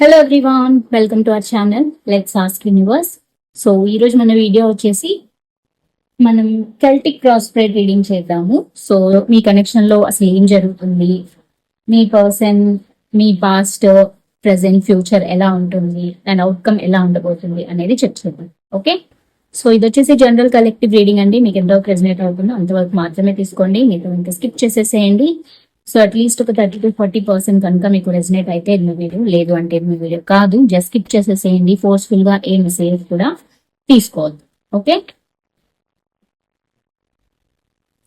Hello everyone welcome to our channel let's ask universe so ఈరోజు మన video వచ్చేసి మనం కెల్టిక్ క్రాస్ రీడింగ్ చేద్దాము. సో మీ కనెక్షన్లో అసలు ఏం జరుగుతుంది? మీ పర్సన్ మీ పాస్ట్ ప్రెసెంట్ ఫ్యూచర్ ఎలా ఉంటుంది? అండ్ అవుట్కమ్ ఎలా ఉండబోతుంది అనేది చెక్ చేద్దాం. ఓకే సో ఇది వచ్చేసి జనరల్ కలెక్టివ్ రీడింగ్ అండి. మీకు ఎంతవరకు రెజినేట్ అవుతుందో అంతవరకు మాత్రమే తీసుకోండి. మీతో ఇంకా స్కిప్ చేసేసేయండి. సో అట్లీస్ట్ ఒక థర్టీ టు ఫార్టీ పర్సెంట్ కనుక మీకు రెజినేట్ అయితే మీ వీడియో లేదు అంటే మీ వీడియో కాదు. జస్ట్ స్కిప్ చేసేసేయండి. ఫోర్స్ఫుల్గా ఏ మెసేజ్ కూడా తీసుకోవద్దు. ఓకే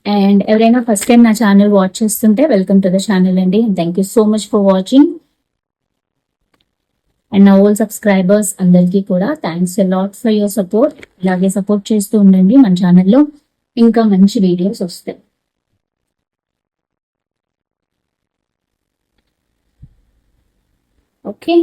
అండ్ ఎవరైనా ఫస్ట్ టైం నా ఛానల్ వాచ్ చేస్తుంటే వెల్కమ్ టు ద ఛానల్ అండి. Thank you so much for watching and నా ఓల్ సబ్స్క్రైబర్స్ అందరికీ కూడా thanks lot for your support ఇలాగే సపోర్ట్ చేస్తూ ఉండండి మన ఛానల్లో ఇంకా మంచి వీడియోస్ వస్తాయి. ఓకే?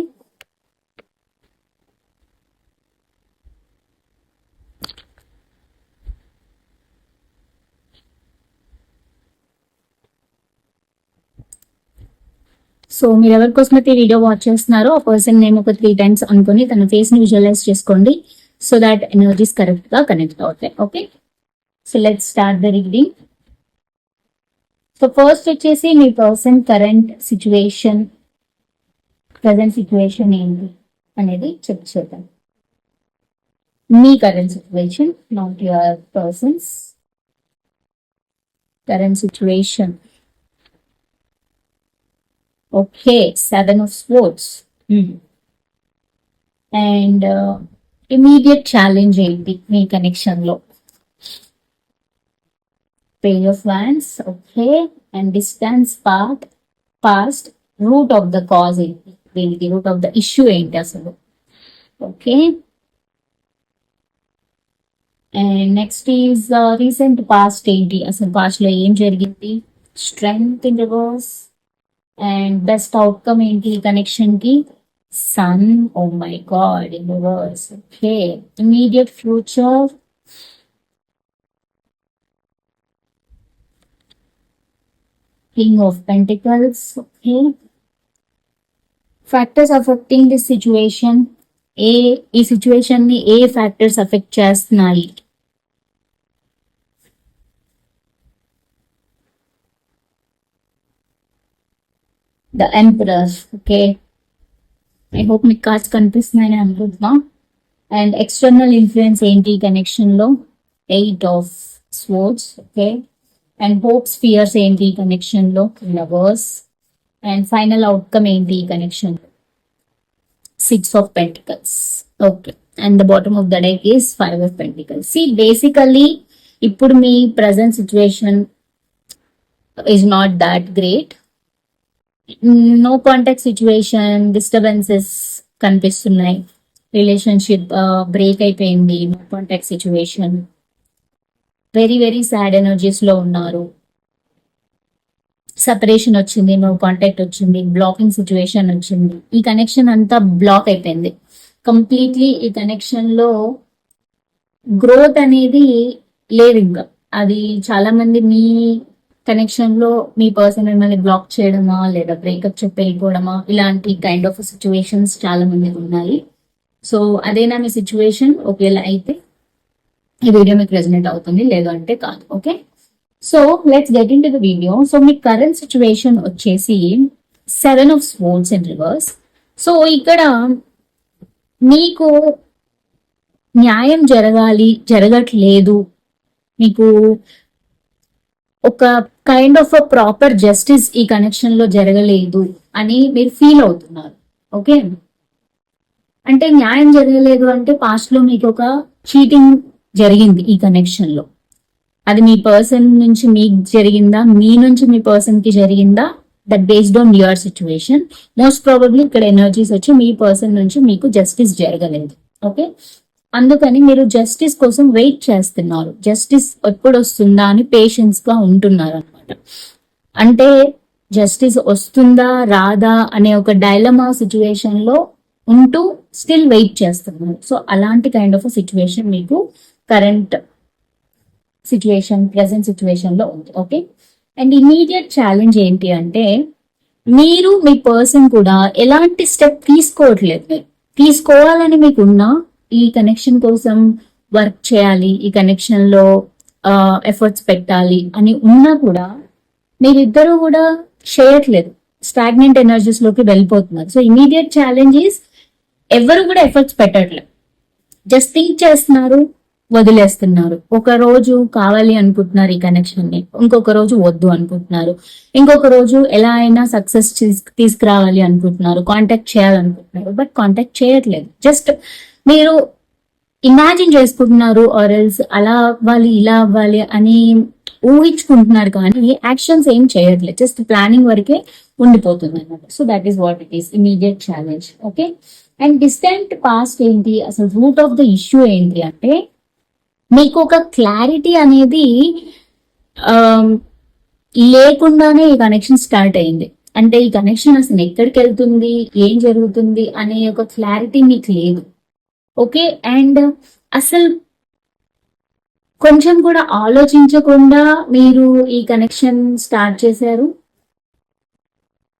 సో మీరు ఎవరి కోసం అయితే వీడియో వాచ్ చేస్తున్నారో ఆ పర్సన్ నేమ్ ఒక త్రీ టైమ్స్ అనుకుని తన ఫేస్ని విజువలైజ్ చేసుకోండి. సో దాట్ ఎనర్జీస్ కరెక్ట్గా కనెక్ట్ అవుతాయి. Okay? So let start the reading. So first వచ్చేసి మీ person current situation present situation ఏంటి అనేది చెక్ చేద్దాం. మీ current situation not your person's current situation okay seven of swords and immediate challenge ఏంటి మీ కనెక్షన్లో page of wands okay and distance part past root of the cause ఏంటి? దీనికి root of the issue ఏంటి అసలు? Okay and next is recent past ఏంటి? అసలు పాస్ట్లో ఏం జరిగింది? Strength in reverse and best outcome ఏంటి కనెక్షన్కి? Sun oh my god in reverse okay immediate future king of pentacles okay factors affecting this situation ఏ ఈ సిచ్యువేషన్ని ఏ ఫ్యాక్టర్స్ అఫెక్ట్ చేస్తున్నాయి. The emperors okay I hope మీకు కార్డ్స్ కనిపిస్తున్నాయని అనుకుంటున్నా. And external influence ఏంటి కనెక్షన్లో? Eight of swords okay and hopes fears ఏంటి కనెక్షన్లో? లవర్స్ అండ్ ఫైనల్ అవుట్కమ్ ఏంటి connection six of pentacles okay and the bottom of the deck is five of pentacles C basically ఇప్పుడు మీ present situation is not that great no contact situation disturbances కనిపిస్తున్నాయి. Relationship break అయిపోయింది. No contact situation very very sad ఎనర్జీస్లో ఉన్నారు. Separation వచ్చింది no contact వచ్చింది blocking situation వచ్చింది. ఈ connection అంతా black అయిపోయింది. కంప్లీట్లీ ఈ కనెక్షన్లో గ్రోత్ అనేది లేదు ఇంకా. అది చాలా మంది మీ కనెక్షన్లో మీ పర్సన్ మిమ్మల్ని బ్లాక్ చేయడమా లేదా బ్రేకప్ చెప్పి వెళ్ళిపోవడమా ఇలాంటి కైండ్ ఆఫ్ సిచ్యువేషన్స్ చాలా మంది ఉన్నాయి సో అదేనా మీ సిచ్యువేషన్ ఒకవేళ అయితే ఈ వీడియో మీకు రెజనేట్ అవుతుంది లేదు అంటే కాదు okay so let's get in to the video so me current situation వచ్చేసి seven of swords in reverse so ఇక్కడ మీకు న్యాయం జరగాలి జరగట్లేదు. మీకు ఒక kind of a proper justice ఈ కనెక్షన్లో జరగలేదు అని మీరు ఫీల్ అవుతున్నారు. ఓకే అంటే న్యాయం జరగలేదు అంటే పాస్ట్లో మీకు ఒక చీటింగ్ జరిగింది ఈ కనెక్షన్లో. అది మీ పర్సన్ నుంచి మీకు జరిగిందా? మీ నుంచి మీ పర్సన్కి జరిగిందా? That based on your situation most probably ఇక్కడ ఎనర్జీస్ వచ్చి మీ పర్సన్ నుంచి మీకు జస్టిస్ జరగలేదు. ఓకే అందుకని మీరు జస్టిస్ కోసం వెయిట్ చేస్తున్నారు. జస్టిస్ ఎప్పుడు వస్తుందా అని పేషెన్స్గా ఉంటున్నారు అనమాట అంటే జస్టిస్ వస్తుందా రాదా అనే ఒక డైలమా సిచ్యువేషన్లో ఉంటూ స్టిల్ వెయిట్ చేస్తున్నారు. సో అలాంటి కైండ్ ఆఫ్ సిచ్యువేషన్ మీకు కరెంట్ సిచ్యువేషన్ ప్రెసెంట్ సిచ్యువేషన్లో ఉంది ఓకే అండ్ ఇమీడియట్ ఛాలెంజ్ ఏంటి అంటే మీరు మీ పర్సన్ కూడా ఎలాంటి స్టెప్ తీసుకోవట్లేదు. తీసుకోవాలని మీకు ఉన్నా ఈ కనెక్షన్ కోసం వర్క్ చేయాలి ఈ కనెక్షన్లో ఎఫర్ట్స్ పెట్టాలి అని ఉన్నా కూడా మీరిద్దరూ కూడా చేయట్లేదు. స్టాగ్నెంట్ ఎనర్జీస్లోకి వెళ్ళిపోతున్నారు. సో ఇమీడియట్ ఛాలెంజెస్ ఎవరు కూడా ఎఫర్ట్స్ పెట్టట్లేదు. జస్ట్ థింక్ చేస్తున్నారు వదిలేస్తున్నారు. ఒక రోజు కావాలి అనుకుంటున్నారు ఈ కనెక్షన్ని ఇంకొక రోజు వద్దు అనుకుంటున్నారు. ఇంకొక రోజు ఎలా అయినా సక్సెస్ తీసుకురావాలి అనుకుంటున్నారు కాంటాక్ట్ చేయాలనుకుంటున్నారు బట్ కాంటాక్ట్ చేయట్లేదు. జస్ట్ మీరు ఇమాజిన్ చేసుకుంటున్నారు ఆర్ ఎల్స్ అలా అవ్వాలి ఇలా అవ్వాలి అని ఊహించుకుంటున్నారు కానీ యాక్షన్స్ ఏం చేయట్లేదు. జస్ట్ ప్లానింగ్ వరకే ఉండిపోతుంది అనమాట so that is what it is immediate challenge okay and distant past ఏంటి? అసలు రూట్ ఆఫ్ ద ఇష్యూ ఏంటి అంటే మీకు ఒక క్లారిటీ అనేది um, లేకుండానే ఈ కనెక్షన్ స్టార్ట్ అయింది. అంటే ఈ కనెక్షన్ అసలు ఎక్కడికి వెళ్తుంది ఏం జరుగుతుంది అనే ఒక క్లారిటీ మీకు లేదు. ఓకే అండ్ అసలు కొంచెం కూడా ఆలోచించకుండా మీరు ఈ కనెక్షన్ స్టార్ట్ చేశారు?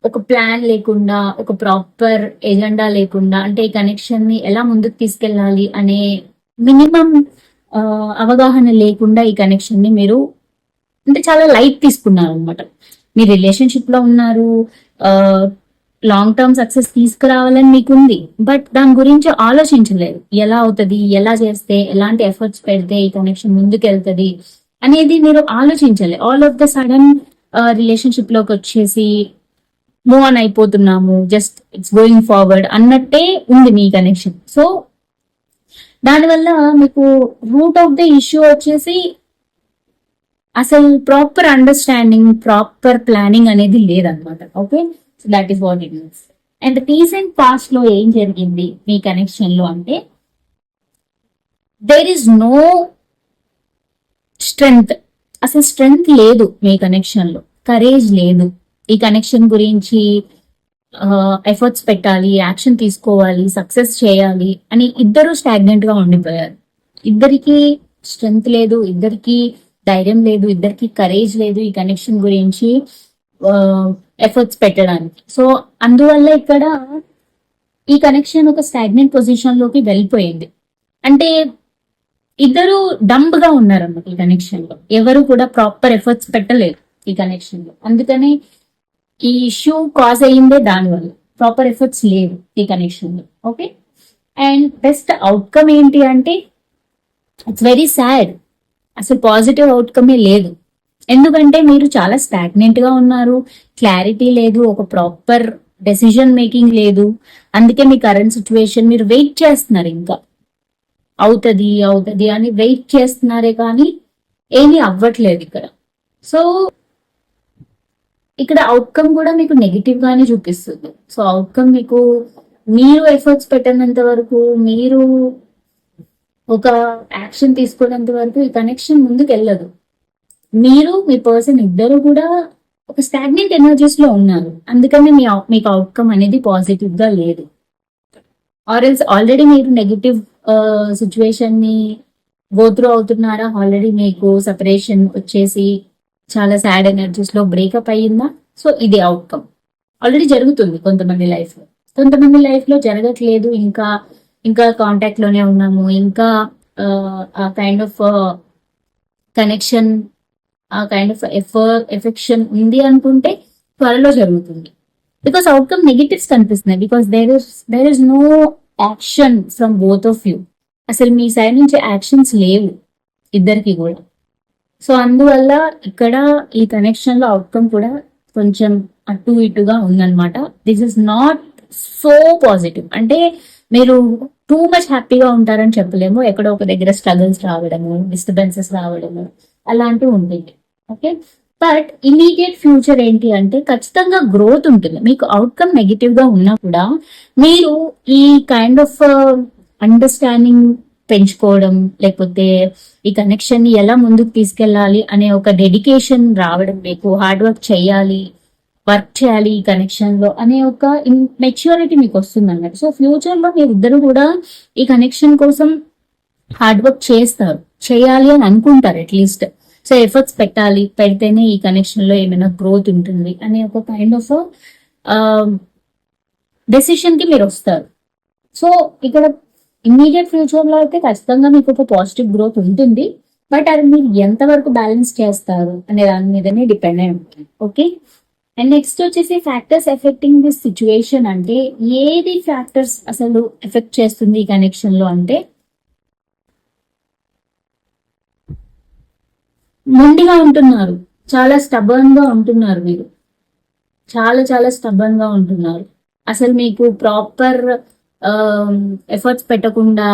ఒక ప్లాన్ లేకుండా ఒక ప్రాపర్ ఎజెండా లేకుండా అంటే ఈ కనెక్షన్ని ఎలా ముందుకు తీసుకెళ్ళాలి అనే మినిమం అవగాహన లేకుండా ఈ కనెక్షన్ని మీరు అంటే చాలా లైట్ తీసుకున్నారు అనమాట మీ రిలేషన్షిప్లో ఉన్నారు లాంగ్ టర్మ్ సక్సెస్ తీసుకురావాలని మీకు ఉంది బట్ దాని గురించి ఆలోచించలేదు. ఎలా అవుతుంది ఎలా చేస్తే ఎలాంటి ఎఫర్ట్స్ పెడితే ఈ కనెక్షన్ ముందుకు వెళ్తుంది అనేది మీరు ఆలోచించలేదు ఆల్ ఆఫ్ ద సడన్ రిలేషన్షిప్లోకి వచ్చేసి మూవ్ ఆన్ అయిపోతున్నాము జస్ట్ ఇట్స్ గోయింగ్ ఫార్వర్డ్ అన్నట్టే ఉంది మీ కనెక్షన్ సో దానివల్ల మీకు రూట్ ఆఫ్ ద ఇష్యూ వచ్చేసి అసలు ప్రాపర్ అండర్స్టాండింగ్ ప్రాపర్ ప్లానింగ్ అనేది లేదనమాట okay so that is what it means and recent పాస్ట్లో ఏం జరిగింది మీ కనెక్షన్లో అంటే దేర్ ఇస్ నో స్ట్రెంగ్త్ అసలు స్ట్రెంగ్త్ లేదు మీ కనెక్షన్లో. కరేజ్ లేదు. ఈ కనెక్షన్ గురించి ఎఫర్ట్స్ పెట్టాలి యాక్షన్ తీసుకోవాలి సక్సెస్ చేయాలి అని ఇద్దరు స్టాగ్నెంట్గా ఉండిపోయారు. ఇద్దరికి స్ట్రెంగ్త్ లేదు ఇద్దరికి ధైర్యం లేదు ఇద్దరికి కరేజ్ లేదు ఈ కనెక్షన్ గురించి ఎఫర్ట్స్ పెట్టడానికి. సో అందువల్ల ఇక్కడ ఈ కనెక్షన్ ఒక స్టాగ్నెంట్ పొజిషన్లోకి వెళ్ళిపోయింది. అంటే ఇద్దరు డంబ్గా ఉన్నారన్నమాట ఈ కనెక్షన్లో. ఎవరు కూడా ప్రాపర్ ఎఫర్ట్స్ పెట్టలేదు ఈ కనెక్షన్లో. అందుకని ఈ ఇష్యూ కాజ్ అయ్యిందే దానివల్ల. ప్రాపర్ ఎఫర్ట్స్ లేవు ఈ కనెక్షన్లో ఓకే అండ్ బెస్ట్ అవుట్కమ్ ఏంటి అంటే ఇట్స్ వెరీ సాడ్ అసలు పాజిటివ్ అవుట్కమే లేదు. ఎందుకంటే మీరు చాలా స్టాగ్నెంట్గా ఉన్నారు. క్లారిటీ లేదు. ఒక ప్రాపర్ డెసిజన్ మేకింగ్ లేదు. అందుకే మీ కరెంట్ సిచ్యువేషన్ మీరు వెయిట్ చేస్తున్నారు ఇంకా. అవుతుంది అవుతుంది అని వెయిట్ చేస్తున్నారే కానీ ఏమీ అవ్వట్లేదు ఇక్కడ. సో ఇక్కడ అవుట్కమ్ కూడా మీకు నెగిటివ్ గానే చూపిస్తుంది. సో అవుట్కమ్ మీకు మీరు ఎఫర్ట్స్ పెట్టినంత వరకు మీరు ఒక యాక్షన్ తీసుకున్నంత వరకు ఈ కనెక్షన్ ముందుకు వెళ్ళదు మీరు మీ పర్సన్ ఇద్దరు కూడా ఒక స్టాగ్నెంట్ ఎనర్జీస్లో ఉన్నారు. అందుకనే మీ మీకు అవుట్కమ్ అనేది పాజిటివ్గా లేదు. ఆర్ ఎల్స్ ఆల్రెడీ మీరు నెగిటివ్ సిచ్యువేషన్ uh, ని గోత్రూ అవుతున్నారా? ఆల్రెడీ మీకు సపరేషన్ వచ్చేసి చాలా సాడ్ ఎనర్జీస్లో బ్రేకప్ అయ్యిందా? సో ఇది అవుట్కమ్ ఆల్రెడీ జరుగుతుంది కొంతమంది లైఫ్లో. కొంతమంది లైఫ్లో జరగట్లేదు. ఇంకా ఇంకా కాంటాక్ట్లోనే ఉన్నాము. ఇంకా ఆ, ఆ కైండ్ ఆఫ్ కనెక్షన్ ఆ కైండ్ ఆఫ్ ఎఫర్ ఎఫెక్షన్ ఉంది అనుకుంటే త్వరలో జరుగుతుంది. బికాస్ అవుట్కమ్ నెగిటివ్స్ కనిపిస్తున్నాయి. Because there is there is no action from both of you అసలు మీ సైడ్ నుంచి యాక్షన్స్ లేవు. ఇద్దరికి కూడా. సో అందువల్ల ఇక్కడ ఈ కనెక్షన్లో అవుట్కమ్ కూడా కొంచెం అటు ఇటుగా ఉందన్నమాట. This is not so positive అంటే మీరు టూ మచ్ హ్యాపీగా ఉంటారని చెప్పలేము. ఎక్కడో ఒక దగ్గర స్ట్రగుల్స్ రావడము డిస్టర్బెన్సెస్ రావడము అలాంటివి ఉంటుంది ఓకే బట్ ఇమీడియట్ ఫ్యూచర్ ఏంటి అంటే ఖచ్చితంగా గ్రోత్ ఉంటుంది. మీకు అవుట్కమ్ నెగిటివ్గా ఉన్నా కూడా మీరు ఈ కైండ్ ఆఫ్ అండర్స్టాండింగ్ పెంచుకోవడం లేకపోతే ఈ కనెక్షన్ని ఎలా ముందుకు తీసుకెళ్ళాలి అనే ఒక డెడికేషన్ రావడం మీకు హార్డ్ వర్క్ చేయాలి వర్క్ చేయాలి ఈ కనెక్షన్లో అనే ఒక మెచ్యూరిటీ మీకు వస్తుంది అన్నమాట సో ఫ్యూచర్లో మీరు ఇద్దరు కూడా ఈ కనెక్షన్ కోసం హార్డ్ వర్క్ చేస్తారు చేయాలి అని అనుకుంటారు అట్లీస్ట్ సో ఎఫర్ట్స్ పెట్టాలి పెడితేనే ఈ కనెక్షన్లో ఏమైనా గ్రోత్ ఉంటుంది అనే ఒక కైండ్ ఆఫ్ డెసిషన్కి మీరు వస్తారు. సో ఇక్కడ ఇమ్మీడియట్ ఫ్యూచర్లో అయితే ఖచ్చితంగా మీకు ఒక పాజిటివ్ గ్రోత్ ఉంటుంది. బట్ అది మీరు ఎంతవరకు బ్యాలెన్స్ చేస్తారు అనే దాని మీదనే డిపెండ్ అయి ఉంటుంది. ఓకే అండ్ నెక్స్ట్ వచ్చేసి ఫ్యాక్టర్స్ ఎఫెక్టింగ్ దిస్ సిచ్యువేషన్ అంటే ఏది ఫ్యాక్టర్స్ అసలు ఎఫెక్ట్ చేస్తుంది ఈ కనెక్షన్లో అంటే మొండిగా ఉంటున్నారు. చాలా స్టబర్న్గా ఉంటున్నారు మీరు. చాలా చాలా స్టబర్న్గా ఉంటున్నారు. అసలు మీకు ప్రాపర్ Um, ఎఫర్ట్స్ పెట్టకుండా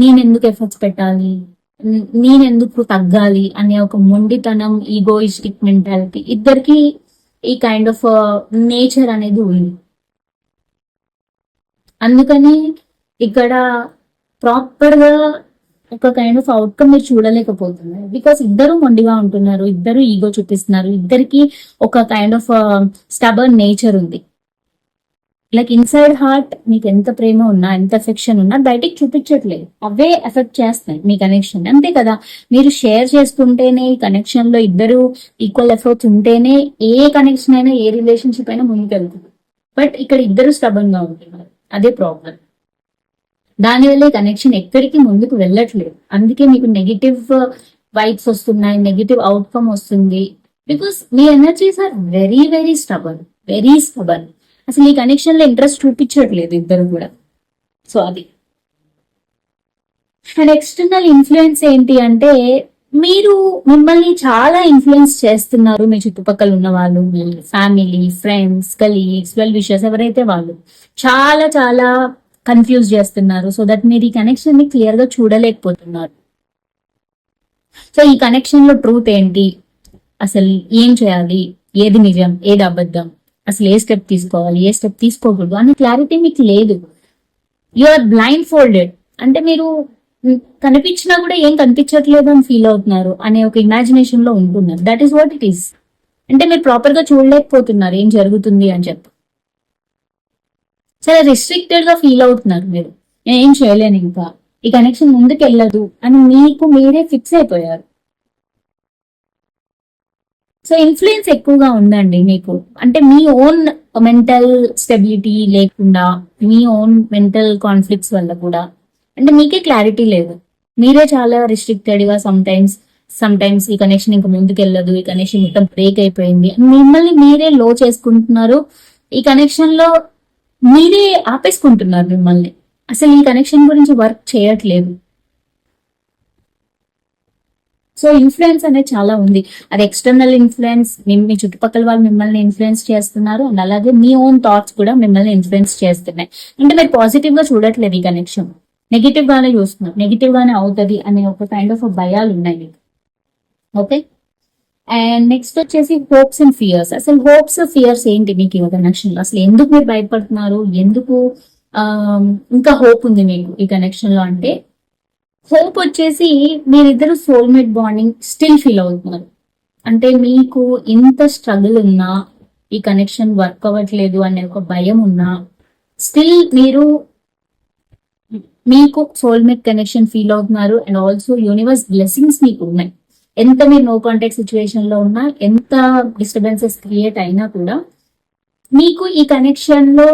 నేను ఎందుకు ఎఫర్ట్స్ పెట్టాలి? నేను ఎందుకు తగ్గాలి? అనే ఒక మొండితనం ఈగోయిస్టిక్ మెంటాలిటీ ఇద్దరికి ఈ కైండ్ ఆఫ్ నేచర్ అనేది ఉంది. అందుకని ఇక్కడ ప్రాపర్గా ఒక కైండ్ ఆఫ్ అవుట్కమ్ మీరు చూడలేకపోతున్నారు. బికాస్ ఇద్దరు మొండిగా ఉంటున్నారు ఇద్దరు ఈగో చూపిస్తున్నారు ఇద్దరికి ఒక కైండ్ ఆఫ్ స్టబర్ నేచర్ ఉంది. లైక్ ఇన్సైడ్ హార్ట్ మీకు ఎంత ప్రేమ ఉన్నా ఎంత ఎఫెక్షన్ ఉన్నా బయటికి చూపించట్లేదు. అవే ఎఫెక్ట్ చేస్తాయి మీ కనెక్షన్ అంతే కదా? మీరు షేర్ చేసుకుంటేనే ఈ కనెక్షన్లో ఇద్దరు ఈక్వల్ ఎఫర్ట్స్ ఉంటేనే ఏ కనెక్షన్ అయినా ఏ రిలేషన్షిప్ అయినా ముందుకెళ్తుంది బట్ ఇక్కడ ఇద్దరు స్టబన్గా ఉంటున్నారు. అదే ప్రాబ్లం దానివల్ల ఈ కనెక్షన్ ఎక్కడికి ముందుకు వెళ్ళట్లేదు. అందుకే మీకు నెగిటివ్ వైబ్స్ వస్తున్నాయి నెగిటివ్ అవుట్కమ్ వస్తుంది. Because me energies are very very stubborn very stubborn అసలు ఈ కనెక్షన్లో ఇంట్రెస్ట్ చూపించట్లేదు ఇద్దరు కూడా. సో అది. అండ్ ఎక్స్టర్నల్ ఇన్ఫ్లుయెన్స్ ఏంటి అంటే మీరు మిమ్మల్ని చాలా ఇన్ఫ్లుయెన్స్ చేస్తున్నారు మీ చుట్టుపక్కల ఉన్న వాళ్ళు మీ ఫ్యామిలీ ఫ్రెండ్స్ కలీగ్స్ వెల్ విషయస్ ఎవరైతే వాళ్ళు. చాలా చాలా కన్ఫ్యూజ్ చేస్తున్నారు. సో దట్ మీరు ఈ కనెక్షన్ని క్లియర్గా చూడలేకపోతున్నారు. సో ఈ కనెక్షన్లో ట్రూత్ ఏంటి? అసలు ఏం చేయాలి? ఏది నిజం? ఏది అబద్ధం? అసలు ఏ స్టెప్ తీసుకోవాలి ఏ స్టెప్ తీసుకోకూడదు అనే క్లారిటీ మీకు లేదు. యు ఆర్ బ్లైండ్ ఫోల్డెడ్ అంటే మీరు కనిపించినా కూడా ఏం కనిపించట్లేదు అని ఫీల్ అవుతున్నారు అనే ఒక ఇమాజినేషన్లో ఉంటున్నారు. That is what it is అంటే మీరు ప్రాపర్గా చూడలేకపోతున్నారు ఏం జరుగుతుంది అని చెప్పి. చాలా రిస్ట్రిక్టెడ్గా ఫీల్ అవుతున్నారు మీరు. నేను ఏం చేయలేను ఇంకా. ఈ కనెక్షన్ ముందుకు వెళ్ళదు అని మీకు మీరే ఫిక్స్ అయిపోయారు. సో ఇన్ఫ్లుయెన్స్ ఎక్కువగా ఉందండి మీకు. అంటే మీ ఓన్ మెంటల్ స్టెబిలిటీ లేకుండా మీ ఓన్ మెంటల్ కాన్ఫ్లిక్ట్స్ వల్ల కూడా. అంటే మీకే క్లారిటీ లేదు. మీరే చాలా రిస్ట్రిక్టెడ్గా సమ్టైమ్స్ ఈ కనెక్షన్ ఇంకా ముందుకు వెళ్ళదు ఈ కనెక్షన్ మొత్తం బ్రేక్ అయిపోయింది. మిమ్మల్ని మీరే లో చేసుకుంటున్నారు. ఈ కనెక్షన్లో మీరే ఆపేసుకుంటున్నారు మిమ్మల్ని. అసలు ఈ కనెక్షన్ గురించి వర్క్ చేయట్లేదు. సో ఇన్ఫ్లుయెన్స్ అనేది చాలా ఉంది. అది ఎక్స్టర్నల్ ఇన్ఫ్లుయెన్స్ మీ చుట్టుపక్కల వాళ్ళు మిమ్మల్ని ఇన్ఫ్లుయెన్స్ చేస్తున్నారు అండ్ అలాగే మీ ఓన్ థాట్స్ కూడా మిమ్మల్ని ఇన్ఫ్లుయెన్స్ చేస్తున్నాయి. అంటే మీరు పాజిటివ్గా చూడట్లేదు ఈ కనెక్షన్ నెగిటివ్ గానే చూస్తున్నారు. నెగిటివ్ గానే అవుతుంది అనే ఒక కైండ్ ఆఫ్ భయాలు ఉన్నాయి మీకు. ఓకే అండ్ నెక్స్ట్ వచ్చేసి హోప్స్ అండ్ ఫియర్స్ అసలు హోప్స్ ఫియర్స్ ఏంటి మీకు ఈ కనెక్షన్లో? అసలు ఎందుకు మీరు భయపడుతున్నారు? ఎందుకు ఇంకా హోప్ ఉంది మీకు ఈ కనెక్షన్లో అంటే హోప్ వచ్చేసి మీరిద్దరు సోల్మేట్ బాండింగ్ స్టిల్ ఫీల్ అవుతున్నారు. అంటే మీకు ఇంత స్ట్రగుల్ ఉన్నా ఈ కనెక్షన్ వర్క్ అవ్వట్లేదు అనే ఒక భయం ఉన్నా స్టిల్ మీరు మీకు సోల్మేట్ కనెక్షన్ ఫీల్ అవుతున్నారు అండ్ ఆల్సో యూనివర్స్ బ్లెస్సింగ్స్ మీకు ఉన్నాయి. ఎంత మీరు నో కాంటాక్ట్ సిచ్యువేషన్లో ఉన్నా ఎంత డిస్టర్బెన్సెస్ క్రియేట్ అయినా కూడా మీకు ఈ కనెక్షన్లో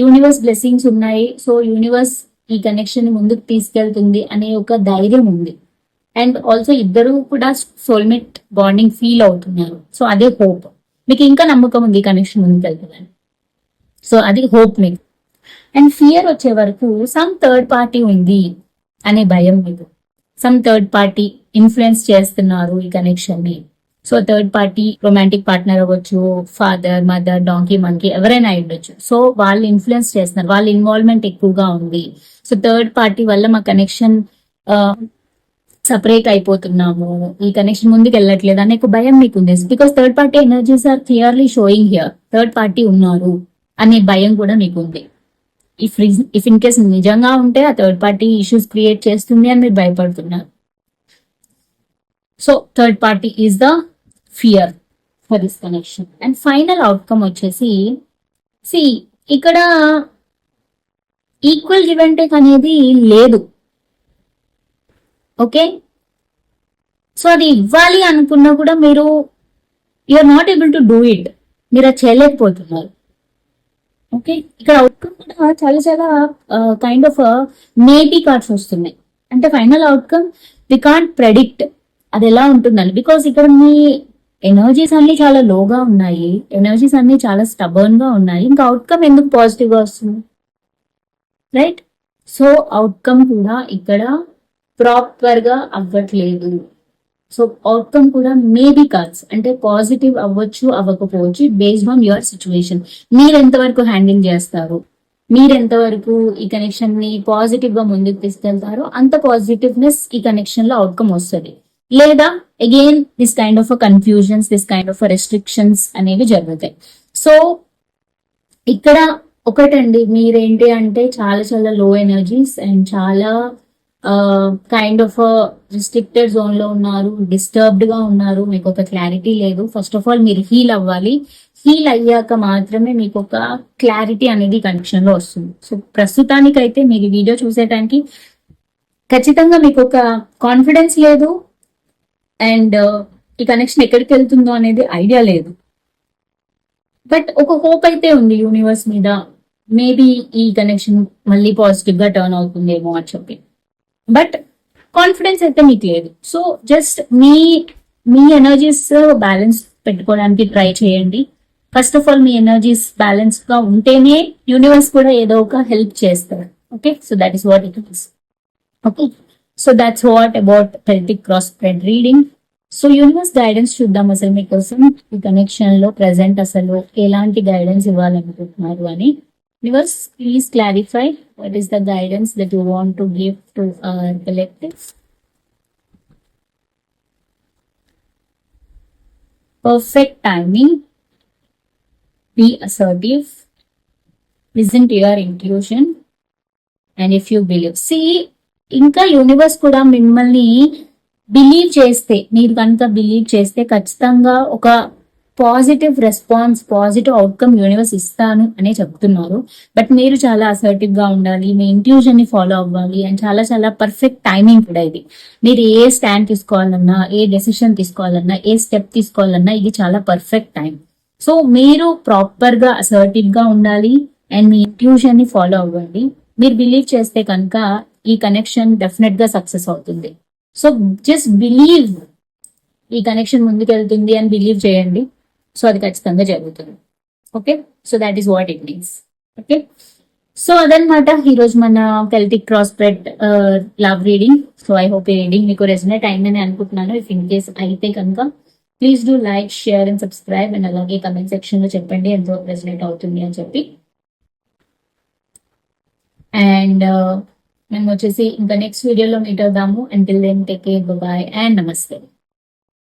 యూనివర్స్ బ్లెస్సింగ్స్ ఉన్నాయి. సో యూనివర్స్ ఈ కనెక్షన్ ముందుకు తీసుకెళ్తుంది అనే ఒక ధైర్యం ఉంది. అండ్ ఆల్సో ఇద్దరు కూడా సోల్మేట్ బాండింగ్ ఫీల్ అవుతున్నారు. సో అదే హోప్ మీకు ఇంకా నమ్మకం ఉంది కనెక్షన్ ముందుకు వెళ్తుందని. సో అది హోప్ మీకు. అండ్ ఫియర్ వచ్చే వరకు సమ్ థర్డ్ పార్టీ ఉంది అనే భయం మీకు. సమ్ థర్డ్ పార్టీ ఇన్ఫ్లుయెన్స్ చేస్తున్నారు ఈ కనెక్షన్ని so third party romantic partner అవ్వచ్చు ఫాదర్ మదర్ డాంకీ మంకీ ఎవరైనా ఉండొచ్చు. సో వాళ్ళు ఇన్ఫ్లుయెన్స్ చేస్తున్నారు. వాళ్ళ ఇన్వాల్వ్మెంట్ ఎక్కువగా ఉంది. సో థర్డ్ పార్టీ వల్ల మా కనెక్షన్ సపరేట్ అయిపోతున్నాము. ఈ కనెక్షన్ ముందుకు వెళ్ళట్లేదు అనే ఒక భయం మీకు ఉంది. Because third party energies are clearly showing here third party ఉన్నారు అనే భయం కూడా మీకు ఉంది. ఇఫ్ ఇఫ్ ఇన్ కేస్ నిజంగా ఉంటే ఆ థర్డ్ పార్టీ ఇష్యూస్ క్రియేట్ చేస్తుంది అని మీరు భయపడుతున్నారు. So third party is the fear for this connection and final outcome వచ్చేసి సి ఇక్కడ ఈక్వల్ గివ్ అండ్ టేక్ అనేది లేదు. ఓకే సో అది ఇవ్వాలి అనుకున్నా కూడా మీరు are not able to do it మీరు అది చేయలేకపోతున్నారు. ఓకే ఇక్కడ అవుట్కమ్ కూడా చాలా చాలా కైండ్ ఆఫ్ మేబీ కార్డ్స్ వస్తున్నాయి. అంటే final outcome we can't predict అది ఎలా ఉంటుందని. బికాస్ ఇక్కడ మీ ఎనర్జీస్ అన్ని చాలా లోగా ఉన్నాయి. ఎనర్జీస్ అన్ని చాలా స్టబర్న్గా ఉన్నాయి. ఇంకా అవుట్కమ్ ఎందుకు పాజిటివ్గా వస్తుంది? రైట్ సో అవుట్కమ్ కూడా ఇక్కడ ప్రాపర్గా అవ్వట్లేదు. సో అవుట్కమ్ కూడా మేబీ కట్స్ అంటే పాజిటివ్ అవ్వచ్చు అవ్వకపోవచ్చు బేస్డ్ ఆన్ యువర్ సిచ్యువేషన్ మీరు ఎంతవరకు హ్యాండిల్ చేస్తారు? మీరు ఎంతవరకు ఈ కనెక్షన్ని పాజిటివ్గా ముందుకు తీసుకెళ్తారో అంత పాజిటివ్నెస్ ఈ కనెక్షన్లో అవుట్కమ్ వస్తుంది. లేదా again this kind of confusions this kind of restrictions అనేవి జరుగుతాయి. సో ఇక్కడ ఒకటండి మీరేంటి అంటే చాలా చాలా లో ఎనర్జీస్ అండ్ చాలా కైండ్ ఆఫ్ రిస్ట్రిక్టెడ్ జోన్లో ఉన్నారు డిస్టర్బ్డ్గా ఉన్నారు మీకు ఒక క్లారిటీ లేదు. ఫస్ట్ ఆఫ్ ఆల్ మీరు హీల్ అవ్వాలి. హీల్ అయ్యాక మాత్రమే మీకు ఒక క్లారిటీ అనేది కనెక్షన్లో వస్తుంది. సో ప్రస్తుతానికైతే మీరు వీడియో చూసేటానికి ఖచ్చితంగా మీకు ఒక కాన్ఫిడెన్స్ లేదు అండ్ uh, ఈ కనెక్షన్ ఎక్కడికి వెళ్తుందో అనేది ఐడియా లేదు. బట్ ఒక హోప్ అయితే ఉంది యూనివర్స్ మీద. మేబీ ఈ కనెక్షన్ మళ్ళీ పాజిటివ్గా టర్న్ అవుతుందేమో అని చెప్పి. బట్ కాన్ఫిడెన్స్ అయితే మీకు లేదు. సో జస్ట్ మీ మీ ఎనర్జీస్ బ్యాలెన్స్ uh, పెట్టుకోవడానికి ట్రై చేయండి. ఫస్ట్ ఆఫ్ ఆల్ మీ ఎనర్జీస్ బ్యాలెన్స్గా ఉంటేనే యూనివర్స్ కూడా ఏదో ఒక హెల్ప్ చేస్తారు okay so that is what it is okay so that's what about Celtic cross spread reading so universe guidance చూద్దాం అసలు మీకోసం ఈ కనెక్షన్లో ప్రెసెంట్ అసలు ఎలాంటి గైడెన్స్ ఇవ్వాలనుకుంటున్నారు అని. Universe please clarify what is the guidance that you want to give to our collective perfect timing. Be assertive. Listen to your intuition. And if you believe see ఇంకా యూనివర్స్ కూడా మిమ్మల్ని believe చేస్తే మీరు కనుక believe చేస్తే ఖచ్చితంగా ఒక positive response positive outcome universe ఇస్తాను అనే చెప్తున్నారు. బట్ మీరు చాలా అసర్టివ్గా ఉండాలి మీ ఇంట్యూజన్ని ఫాలో అవ్వాలి అండ్ చాలా చాలా పర్ఫెక్ట్ టైమింగ్ కూడా ఇది. మీరు ఏ స్టాండ్ తీసుకోవాలన్నా ఏ డెసిషన్ తీసుకోవాలన్నా ఏ స్టెప్ తీసుకోవాలన్నా ఇది చాలా పర్ఫెక్ట్ టైం సో మీరు ప్రాపర్గా అసర్టివ్గా ఉండాలి అండ్ మీ ఇంట్యూషన్ని ఫాలో అవ్వండి. మీరు బిలీవ్ చేస్తే కనుక ఈ కనెక్షన్ డెఫినెట్గా సక్సెస్ అవుతుంది. సో జస్ట్ బిలీవ్ ఈ కనెక్షన్ ముందుకెళ్తుంది అని బిలీవ్ చేయండి. సో అది ఖచ్చితంగా జరుగుతుంది. Okay so that is what it means okay so అదనమాట ఈరోజు మన Celtic cross spread love reading so I hope ఈ రీడింగ్ మీకు రెసినేట్ అయిందని అనుకుంటున్నాను. ఇఫ్ ఇన్ కేస్ అయితే కనుక please do like share and subscribe and అలాగే కమెంట్ సెక్షన్లో చెప్పండి. ఎంతో రెసినేట్ అవుతుంది అని చెప్పి. అండ్ uh, మేము వచ్చేసి ఇంకా నెక్స్ట్ వీడియోలో మీట్ అవుదాము. Until then take care bye and నమస్తే